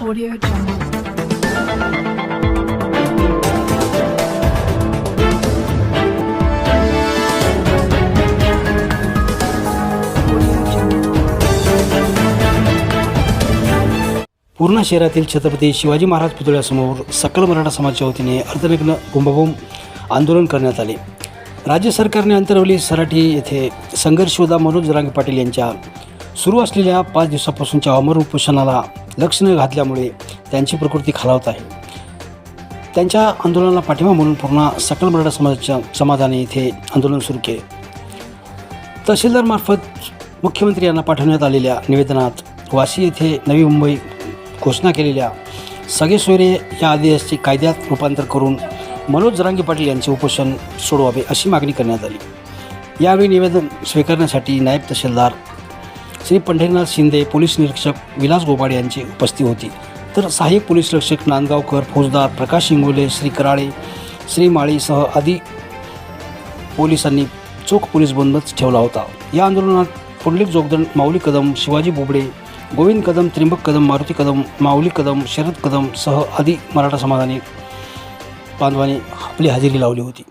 Audio Jungle. Purna शहरातील छत्रपती शिवाजी महाराज पुतळ्यासमोर सकल मराठा समाजाच्या वतीने अर्धनग्न कुंभभूम आंदोलन करण्यात आले राज्य सरकारने अंतरवली सराठी येथे संघर्ष मनोज जरांगे पाटील यांच्या सुरू असलेल्या पाच दिवसापासूनच्या अमर उपोषणाला लक्ष न घातल्यामुळे त्यांची प्रकृती खालावत आहे. त्यांच्या आंदोलनाला पाठिंबा म्हणून पूर्ण सकल मराठा समाजाच्या समाजाने येथे आंदोलन सुरू केले. तहसीलदारमार्फत मुख्यमंत्री यांना पाठवण्यात आलेल्या निवेदनात वाशी येथे नवी मुंबई घोषणा केलेल्या सगळे सोयरे या आदेशाचे कायद्यात रूपांतर करून मनोज जरांगी पाटील यांचे उपोषण सोडवावे अशी मागणी करण्यात आली. यावेळी निवेदन स्वीकारण्यासाठी नायब तहसीलदार श्री पंढरीनाथ शिंदे पोलीस निरीक्षक विलास गोबाडे यांची उपस्थिती होती. तर सहाय्यक पोलीस निरीक्षक नांदगावकर फौजदार प्रकाश इंगोले श्री कराळे श्री माळीसह आदी पोलिसांनी चोख पोलीस बंदच ठेवला होता. या आंदोलनात पुंडलिक जोगदंड माऊली कदम शिवाजी बोबडे गोविंद कदम त्रिंबक कदम मारुती कदम माऊली कदम शरद कदम सह आदी मराठा समाजाने बांधवांनी आपली हजेरी लावली होती.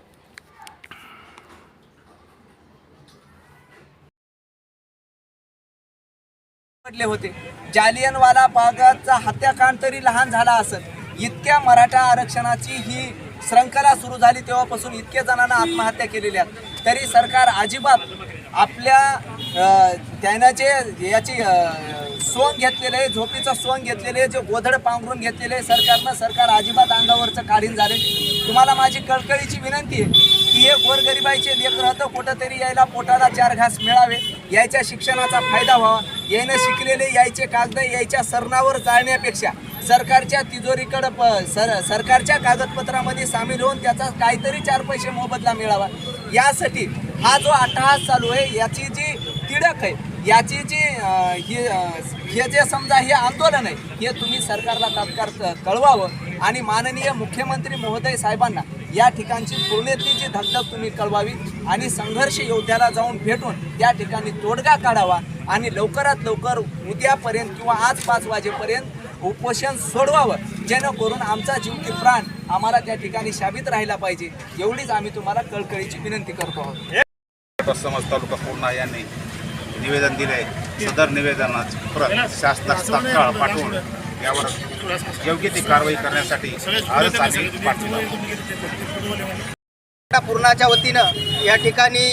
पडले होते. जालियनवाला बागाचा हत्याकांड तरी लहान झाला असत इतक्या मराठा आरक्षणाची ही श्रंखला सुरू झाली तेव्हापासून इतक्या जणांना आत्महत्या केलेल्या आहेत. तरी सरकार अजिबात आपल्या त्यानं जे याची सोंग घेतलेले आहे झोपीचं सोंग घेतलेले आहे जे गोधड पांघरून घेतलेले आहे सरकारनं सरकार अजिबात अंगावरचं काढीन झाले. तुम्हाला माझी कळकळीची विनंती आहे. हे गोरगरिबाईचे लेकर तर कुठंतरी यायला पोटाला चार घास मिळावे. यायच्या शिक्षणाचा फायदा व्हावा. यायनं शिकलेले यायचे कागद यायच्या सरणावर जाळण्यापेक्षा सरकारच्या तिजोरीकडं प सर सरकारच्या कागदपत्रामध्ये सामील होऊन त्याचा काहीतरी चार पैसे मोबदला मिळावा. यासाठी हा जो अट्टहास चालू आहे याची जी तिडक आहे याची जी ही हे जे समजा हे आंदोलन आहे हे तुम्ही सरकारला तात्काळ कळवावं. आणि माननीय मुख्यमंत्री महोदय साहेबांना या ठिकाणची पूर्णतेची धगधग तुम्ही कळवावी आणि संघर्ष योद्ध्याला जाऊन भेटून त्या ठिकाणी तोडगा काढावा आणि लवकरात लवकर उद्यापर्यंत किंवा आज पाच वाजेपर्यंत उपोषण सोडवावं जेणेकरून आमचा जीव की प्राण आम्हाला त्या ठिकाणी शाबित राहिला पाहिजे. एवढीच आम्ही तुम्हाला कळकळीची विनंती करतो आहोत. समाज तालुका पूर्णा यांनी निवेदन दिले सदर निवेदनात प्रत शासनास तात्काळ पाठवून यावर योग्य ती कारवाई करण्यासाठी आम्ही पाठवला पूर्णाच्या वतीनं या ठिकाणी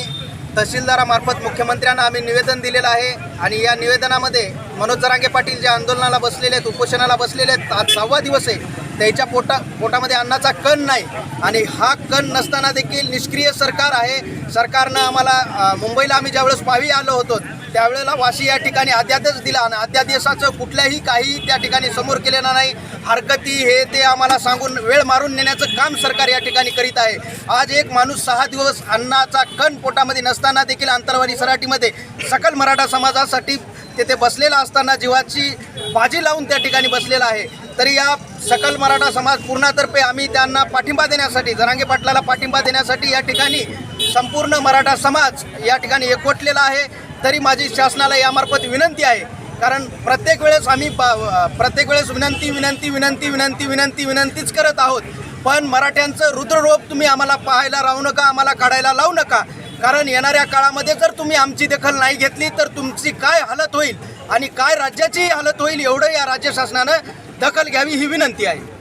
तहसीलदारामार्फत मुख्यमंत्र्यांना आम्ही निवेदन दिलेलं आहे आणि या निवेदनामध्ये मनोज जरांगे पाटील जे आंदोलनाला बसलेले आहेत उपोषणाला बसलेले आहेत आज सहावा दिवस आहे. त्याच्या पोटा पोटामध्ये अन्नाचा कण नाही आणि हा कण नसताना देखील निष्क्रिय सरकार आहे. सरकारनं आम्हाला मुंबईला आम्ही ज्यावेळेस पावी आलो होतो त्यावेळेला वाशी या ठिकाणी अध्यादेश दिला आणि अध्यादेशाचं कुठल्याही काही त्या ठिकाणी समोर केलेलं नाही. हरकती हे ते आम्हाला सांगून वेळ मारून नेण्याचं काम सरकार या ठिकाणी करीत आहे. आज एक माणूस सहा दिवस अन्नाचा कण पोटामध्ये नसताना देखील अंतरवाडी सराटीमध्ये सकल मराठा समाजासाठी तेथे बसलेला असताना जीवाची बाजी लावून त्या ठिकाणी बसलेला आहे. तरी या सकल मराठा समाज पूर्णातर्फे आम्ही त्यांना पाठिंबा देण्यासाठी जरांगे पाटलाला पाठिंबा देण्यासाठी या ठिकाणी संपूर्ण मराठा समाज या ठिकाणी एकवटलेला आहे. तरी माझी शासनाला यामार्फत विनंती आहे कारण प्रत्येक वेळेस आम्ही प्रत्येक वेळेस विनंती विनंती विनंती विनंती विनंती विनंतीच करत आहोत. पण मराठ्यांचं रुद्ररोप तुम्ही आम्हाला पाहायला राहू नका आम्हाला काढायला लावू नका. कारण येणाऱ्या काळामध्ये जर तुम्ही आमची दखल नाही घेतली तर तुमची काय हालत होईल आणि काय राज्याची हालत होईल एवढं या राज्य शासनानं दखल घ्यावी ही विनंती आहे.